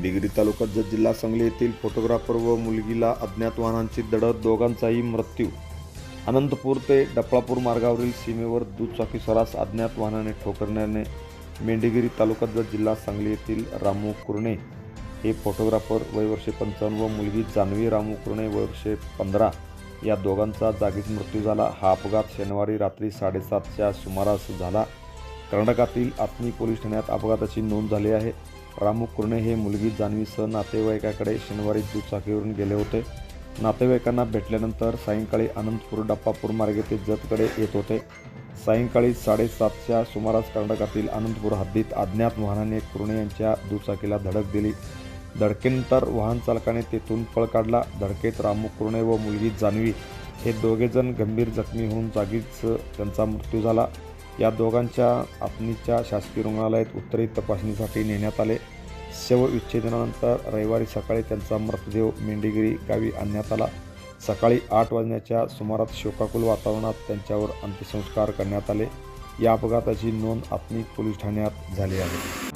मेंढीगिरी तालुक्यात जत जिल्हा सांगली येथील फोटोग्राफर व मुलगीला अज्ञात वाहनांची दडत दोघांचाही मृत्यू. अनंतपूर ते डपळापूर मार्गावरील सीमेवर दुचाकी सरास अज्ञात वाहनाने ठोकरण्याने मेंढीगिरी तालुक्यात जत जिल्हा सांगली येथील रामू कुरणे हे फोटोग्राफर वयवर्षे पंचावन्न व मुलगी जान्हवी रामू कुरणे वय वर्षे पंधरा या दोघांचा जागीच मृत्यू झाला. हा अपघात शनिवारी रात्री साडेसातच्या सुमारास झाला. कर्नाटकातील आत्मी पोलीस ठाण्यात अपघाताची नोंद झाली आहे. रामू कुर्णे हे मुलगी जान्हवीसह नातेवाईकाकडे शनिवारी दुचाकीवरून गेले होते. नातेवाईकांना भेटल्यानंतर सायंकाळी अनंतपूर डप्पापूर मार्गे ते जतकडे येत होते. सायंकाळी साडेसातच्या सुमारास कर्नाटकातील अनंतपूर हद्दीत अज्ञात वाहनाने कुर्णे यांच्या दुचाकीला धडक दिली. धडकेनंतर वाहन चालकाने तेथून पळ काढला. धडकेत रामू कुर्णे व मुलगी जान्हवी हे दोघेजण गंभीर जखमी होऊन जागीच त्यांचा मृत्यू झाला. या दोघांच्या आपणीच्या शासकीय रुग्णालयात उत्तरी तपासणीसाठी नेण्यात आले. शवविच्छेदनानंतर रविवारी सकाळी त्यांचा मृतदेह मेंढीगिरी गावी आणण्यात आला. सकाळी आठ वाजण्याच्या सुमारात शोकाकुल वातावरणात त्यांच्यावर अंत्यसंस्कार करण्यात आले. या अपघाताची नोंद आत्मी पोलीस ठाण्यात झाली आहे.